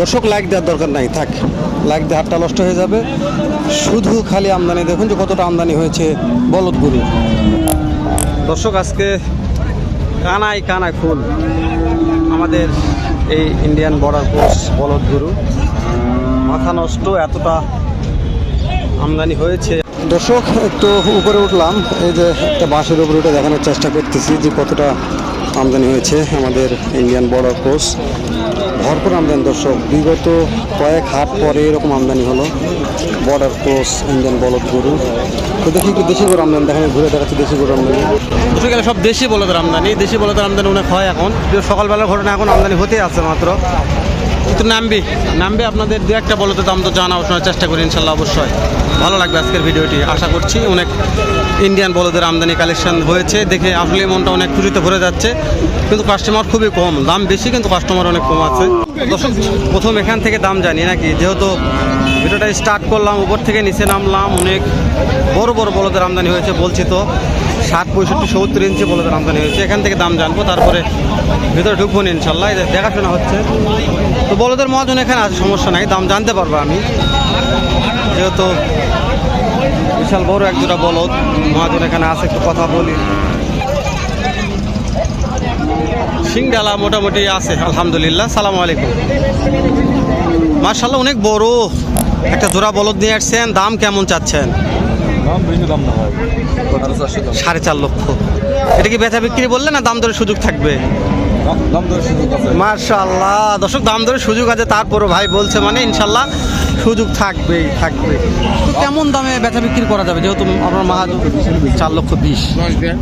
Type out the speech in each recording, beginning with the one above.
দর্শক লাইক দেওয়ার দরকার নাই, থাক। লাইক দিয়ে হাতটা নষ্ট হয়ে যাবে। শুধু খালি আমদানি, দেখুন যে কতটা আমদানি হয়েছে বলদ গরু দর্শক, আজকে কানায় কানায় ফুল। আমাদের এই ইন্ডিয়ান বর্ডার পোস্ট বলদ গরু মাথা নষ্ট, এতটা আমদানি হয়েছে। দর্শক, একটু উপরে উঠলাম। এই যে একটা বাঁশের উপরে উঠে দেখানোর চেষ্টা করতেছি যে কতটা আমদানি হয়েছে আমাদের ইন্ডিয়ান বর্ডার পোস্ট ভরপুর আমদানি দর্শক, বিগত কয়েক হাট পরে এরকম আমদানি হলো। বর্ডার পোস্ট ইন্ডিয়ান বলদ গরু। তো দেখি একটু দেশি গরু আমদানি, দেখানো, ঘুরে দেখাচ্ছি দেশি গরু আমদানি। দুটো গেলে সব দেশি বলদের আমদানি। দেশি বলদের আমদানি অনেক হয় এখন। সকালবেলার ঘটনা এখন আমদানি হতে আছে মাত্র। একটু নামবি। নামবে আপনাদের দু একটা বলতে দাম তো জানা শোনার চেষ্টা করি ইনশাল্লাহ অবশ্যই। ভালো লাগবে আজকের ভিডিওটি। আশা করছি অনেক ইন্ডিয়ান বলদের আমদানি কালেকশন হয়েছে। দেখে আসলে মনটা অনেক খুশিতে ভরে যাচ্ছে। কিন্তু কাস্টমার খুবই কম। দাম বেশি, কিন্তু কাস্টমার অনেক কম আছে। প্রথম এখান থেকে দাম জানি নাকি? যেহেতু ভিডিওটা স্টার্ট করলাম, উপর থেকে নিচে নামলাম, অনেক বড় বড় বলদের আমদানি হয়েছে বলছি তো। ষাট, পঁয়ষট্টি, সত্তর ইঞ্চি বলদের আমদানি হয়েছে। এখান থেকে দাম জানব, তারপরে ভিতরে ঢুকবো না ইনশাল্লাহ দেখাশোনা হচ্ছে। তো বলদের মহাজন এখানে আছে, সমস্যা নাই, দাম জানতে পারব আমি। যেহেতু বিশাল বড় এক দুটা বলদ। মহাজন এখানে আছে একটু কথা বলি। সিংডালা মোটামুটি আছে আলহামদুলিল্লাহ সালাম আলাইকুম। মার্শাল্লাহ অনেক বড়। একটা জোড়া বলদ নিয়ে আসছেন দাম কেমন চাচ্ছেন? সাড়ে চার লক্ষ। এটা কি বেচা বিক্রি বললে না দাম দরের সুযোগ থাকবে? মার্শাল্লাহ দর্শক দাম দরের সুযোগ আছে তারপরও ভাই বলছে মানে ইনশাল্লাহ সুযোগ থাকবেই থাকবে। তো কেমন দামে বেচা বিক্রি করা যাবে? যেহেতু আপনার মাহাজন চার লক্ষ বিশ।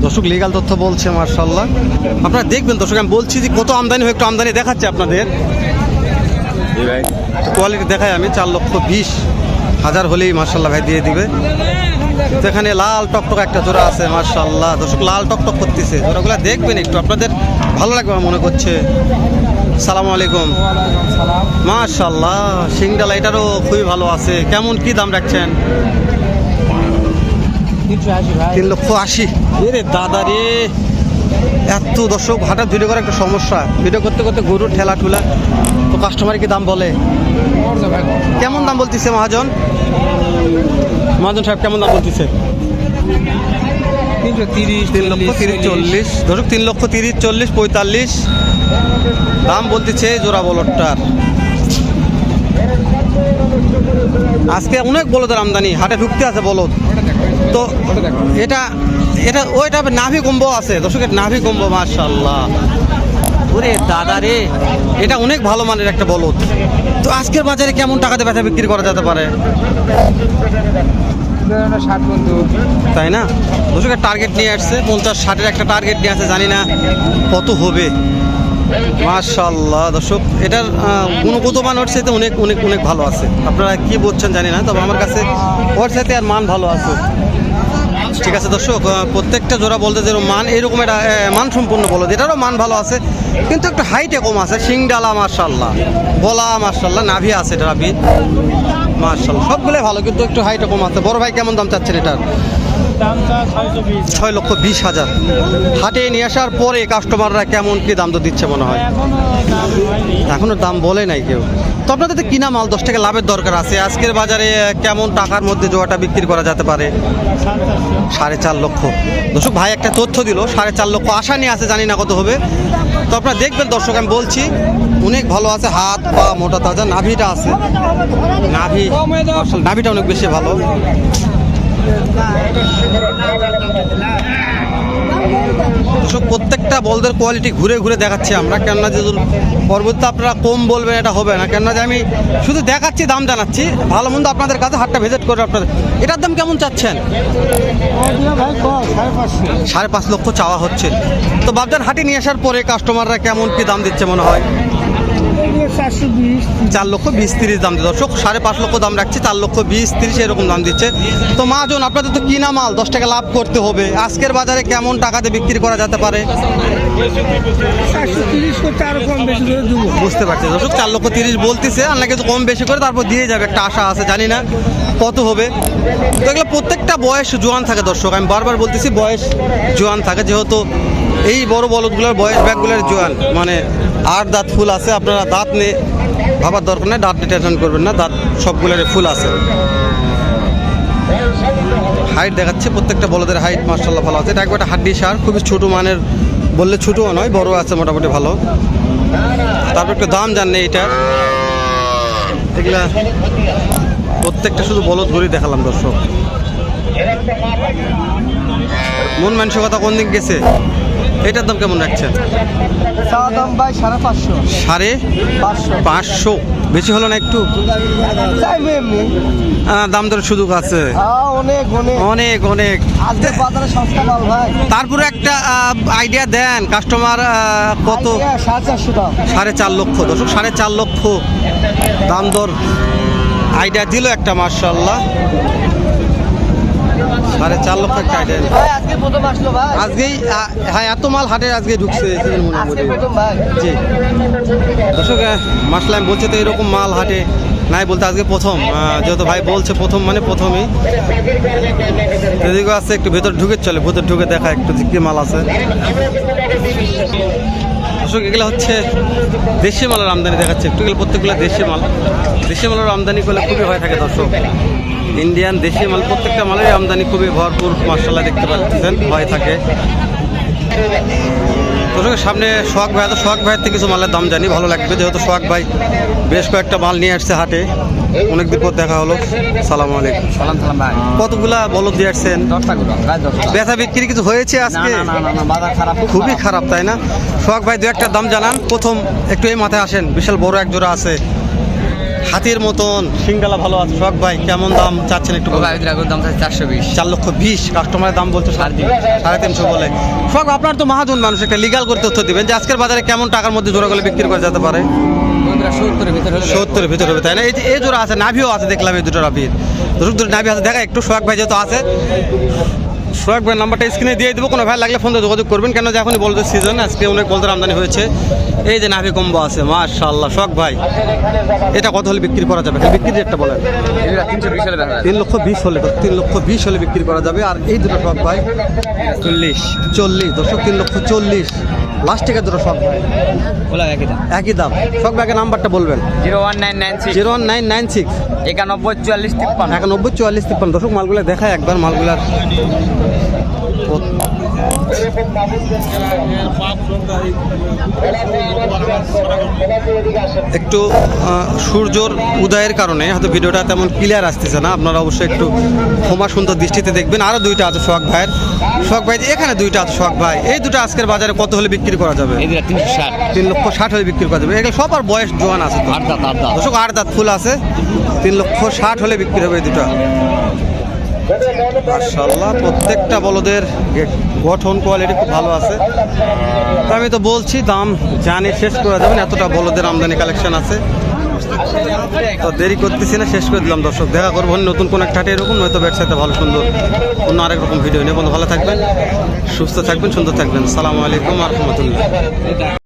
দর্শক লিগাল তথ্য বলছে মার্শাল্লাহ আপনারা দেখবেন দর্শক আমি বলছি যে কত আমদানি হয়ে একটু আমদানি দেখাচ্ছে আপনাদের। কোয়ালিটি দেখাই আমি চার লক্ষ বিশ। হাজার হলেই মার্শাল্লাহ ভাই দিয়ে দিবে। এখানে লাল টকটক একটা জোড়া আছে মার্শাল্লাহ দর্শক লাল টকটক করতেছে। জোড়াগুলো দেখবেন একটু। আপনাদের ভালো লাগবে আমার মনে করছে। সালাম আলাইকুম। মার্শাল্লাহ সিংডালা এটারও খুবই ভালো আছে। কেমন কি দাম রাখছেন? তিন লক্ষ আশি। এরে দাদা রে। এত দর্শক হঠাৎ ভিডিও করা একটা সমস্যা। ভিডিও করতে করতে গরুর ঠেলা টুলা তো কাস্টমার কি দাম বলে? কেমন দাম বলতেছে মহাজন? মহাজন সাহেব কেমন দাম বলতেছে? তিনশো তিরিশ তিন লক্ষ তিরিশ চল্লিশ। ধরুক তিন লক্ষ তিরিশ চল্লিশ পঁয়তাল্লিশ। দাম বলতেছে জোড়া বলটটার আজকে অনেক বলদের আমদানি হাটে ঢুকতে আছে বলদ। তো এটা এটা ওইটা নাভি কম্বো আছে। দর্শকের নাভি কম্বো মার্শাল্লাহ ওরে দাদা রে, এটা অনেক ভালো মানের একটা বলদ। তো আজকের বাজারে কেমন টাকাতে ব্যথা বিক্রি করা যেতে পারে? তাই না? দর্শকের টার্গেট নিয়ে আসছে, পঞ্চাশ, ষাটের একটা টার্গেট নিয়ে আসছে, জানি না কত হবে। মার্শাল্লাহ দর্শক, এটার গুণগত মান ওর সাথে অনেক অনেক অনেক ভালো আছে। আপনারা কি বলছেন জানি না, তবে আমার কাছে ওর সাথে আর মান ভালো আছে। ঠিক আছে দর্শক প্রত্যেকটা জোড়া বলতে যেরকম মান এরকম একটা মান সম্পূর্ণ বলো এটারও মান ভালো আছে, কিন্তু একটু হাইটে কম আছে। শিংডালা মার্শাল্লাহ গলা মার্শাল্লাহ নাভি আছে এটা নাভি। মার্শাল্লাহ সবগুলোই ভালো, কিন্তু একটু হাইটে কম আছে। বড় ভাই কেমন দাম চাচ্ছেন এটার? ছয় লক্ষ বিশ হাজার। হাটে নিয়ে আসার পরে কাস্টমাররা কেমন কি দাম তো দিচ্ছে মনে হয়? এখনও দাম বলে নাই কেউ। তো আপনাদের কিনা মাল দশ টাকা লাভের দরকার আছে? আজকের বাজারে কেমন টাকার মধ্যে জোয়াটা বিক্রি করা যেতে পারে? সাড়ে চার লক্ষ। দর্শক, ভাই একটা তথ্য দিল, সাড়ে চার লক্ষ আশা নিয়ে আছে, জানি না কত হবে। তো আপনারা দেখবেন, দর্শক, আমি বলছি, অনেক ভালো আছে, হাত, পা, মোটা, তাজা, নাভিটা আছে। নাভি নাভিটা অনেক বেশি ভালো। প্রত্যেকটা বলদের কোয়ালিটি ঘুরে ঘুরে দেখাচ্ছি আমরা। কেননা যে পরবর্তীতে আপনারা কম বলবেন, এটা হবে না। কেননা যে আমি শুধু দেখাচ্ছি, দাম জানাচ্ছি, ভালো মন্দ আপনাদের কাছে হাটটা ভিজিট করে আপনাদের। এটার দাম কেমন চাচ্ছেন? সাড়ে পাঁচ লক্ষ চাওয়া হচ্ছে। তো বাবজান হাটে নিয়ে আসার পরে কাস্টমাররা কেমন কি দাম দিচ্ছে মনে হয়? চার লক্ষ বিশ তিরিশ দাম দিচ্ছে দর্শক, সাড়ে পাঁচ লক্ষ দাম রাখছি, চার লক্ষ বিশ তিরিশ এরকম দাম দিচ্ছে। তো মাজন আপনাদের তো কিনা মাল, দশ টাকা লাভ করতে হবে। আজকের বাজারে কেমন টাকাতে বিক্রি করা যেতে পারে? বুঝতে পারছি। দর্শক, চার লক্ষ তিরিশ বলতেছে, আর নাকি কম বেশি করে তারপর দিয়ে যাবে। একটা আশা আছে, জানি না কত হবে। তো এগুলো প্রত্যেকটা বয়স জোয়ান থাকে দর্শক। আমি বারবার বলতেছি, বয়স জোয়ান থাকে। যেহেতু এই বড় বলদগুলোর বয়স ব্যাগগুলোর জোয়ান। মানে আর দাঁত ফুল আছে, আপনারা দাঁত নিয়ে ভাবার দরকার নেই, দাঁত টেনশন করবেন না, দাঁত সবগুলোর ফুল আছে। হাইট দেখাচ্ছে, প্রত্যেকটা বলদের হাইট মার্শাল্লাহ ভালো আছে। এটা একবার হাড্ডি সার, খুবই ছোটো মানের, বললে ছোটোও নয় বড় আছে মোটামুটি ভালো। তারপর একটু দাম জাননি এইটার এগুলা প্রত্যেকটা শুধু বলদ ঘুরি দেখালাম দর্শক। মন মানসিকতা কোন দিক গেছে? এটার দাম কেমন রাখছেন? দাম ভাই সাড়ে পাঁচশো। সাড়ে পাঁচশো। বেশি হলো না একটু? দাম দর সুযোগ আছে। অনেক অনেক। অনেক অনেক। আজকে বাজারে সস্তা মাল ভাই। তারপরে একটা আইডিয়া দেন কাস্টমার কত? সাড়ে চারশো দাম। সাড়ে চার লক্ষ দর্শক সাড়ে চার লক্ষ। দাম দর আইডিয়া দিল একটা মার্শাল্লাহ সাড়ে চার লক্ষ একটা ভাই আজকেই হ্যাঁ এত মাল হাটে আজকে ঢুকছে আজকে প্রথম ভাই। জি। দর্শক মাসলাম বলছে তো এরকম মাল হাটে নাই বলতে আজকে প্রথম। যেহেতু ভাই বলছে প্রথম মানে প্রথমই। এদিকে আছে একটু ভেতর ঢুকে চলে ভেতর ঢুকে দেখা একটু কি মাল আছে। দর্শক এগুলো হচ্ছে দেশি মালের আমদানি দেখাচ্ছে। একটু গেলে প্রত্যেকগুলো দেশি মাল। দেশি মালের আমদানি করলে খুবই হয়ে থাকে দর্শক। ইন্ডিয়ান দেশি মাল প্রত্যেকটা মালের আমদানি খুবই ভরপুর মার্শাল্লাহ দেখতে পাচ্ছেন হয়ে থাকে। দর্শকের সামনে সোহাগ ভাই তো সোহাগ ভাইয়ের থেকে কিছু মালের দাম জানি ভালো লাগবে। যেহেতু সোহাগ ভাই বেশ কয়েকটা মাল নিয়ে আসছে হাটে অনেকদিন পর দেখা হলো। সালাম আলাইকুম। সালাম সালাম ভাই। কতগুলা বলদ দিয়ে আসছেন? ব্যথা বিক্রি কিছু হয়েছে আজকে? খুবই খারাপ। তাই না? সোহাগ ভাই দু একটা দাম জানান। প্রথম একটু এই মাথায় আসেন বিশাল বড় এক জোড়া আছে। হাতির মতন। সিঙ্গালা ভালো আছে। শখ ভাই কেমন দাম চাচ্ছেন একটু। গাড়ির দাম চাচ্ছে চারশো বিশ। চার লক্ষ বিশ কাস্টমারের দাম বলছে সাড়ে তিন সাড়ে তিনশো বলে। সব আপনার তো মহাজন মানুষ একটা লিগাল করে তথ্য দিবেন যে আজকের বাজারে কেমন টাকার মধ্যে জোড়া গলে বিক্রি করা যেতে পারে? সত্তরের ভিতরে হবে তাই না? এই জোড়া আছে নাভিও আছে দেখলাম এই দুটো দুটো নাভি আছে দেখা একটু সোহাগ ভাই যেহেতু আছে। সোহাগ ভাই নাম্বারটা স্ক্রিনে দিয়ে দেবো। কোনো ভাই লাগলে ফোন দিয়ে যোগাযোগ করবেন। কেন যে এখনই বলতে সিজন আজকে অনেক বলতে আমদানি হয়েছে। এই যে নাভি কম্বো আছে মাশাল্লাহ সোহাগ ভাই এটা কত হলে বিক্রি করা যাবে? বিক্রি রেটটা বলেন। তিন লক্ষ বিশ হলে তো তিন লক্ষ বিশ হলে বিক্রি করা যাবে। আর এই দুটো শখ ভাই চল্লিশ চল্লিশ দশক তিন লক্ষ চল্লিশ। লাস্ট থেকে দুটো শখ ভাই। একই দাম। একই দাম। শখ ব্যাগের নাম্বারটা বলবেন। Zero one nine nine six. Zero one nine nine six. একানব্বই চুয়াল্লিশ তিপ্পান্ন। একানব্বই চুয়াল্লিশ তিপ্পান্ন। দর্শক মালগুলো দেখায় একবার মালগুলার একটু সূর্যর উদয়ের কারণে হয়তো ভিডিওটা তেমন ক্লিয়ার আসতেছে না। আপনারা অবশ্যই একটু ক্ষমা সুন্দর দৃষ্টিতে দেখবেন। আরও দুইটা আছে সোহাগ ভাইয়ের। সোহাগ ভাই এখানে দুইটা আছে সোহাগ ভাই। এই দুটো আজকের বাজারে কত হলে বিক্রি করা যাবে? তিন লক্ষ ষাট হলে বিক্রি করা যাবে। এগুলো সবার বয়স জোয়ান আছে আট দাঁত ফুল আছে। তিন লক্ষ ষাট হলে বিক্রি হবে এই দুটো। মাশাল্লাহ প্রত্যেকটা বলদের গঠন কোয়ালিটি খুব ভালো আছে। আমি তো বলছি, দাম জানি শেষ করে যাবেন এতটা বলদের আমদানি কালেকশন আছে। তো দেরি করতেছি না, শেষ করে দিলাম দর্শক। দেখা করব নতুন কোন একটা এরকম, নয়তো ব্যবসাতে ভালো সুন্দর অন্য আরেক রকম ভিডিও নিয়ে। বন্ধু, ভালো থাকবেন, সুস্থ থাকবেন, সুন্দর থাকবেন। সালামু আলাইকুম রহমতুল্লাহ।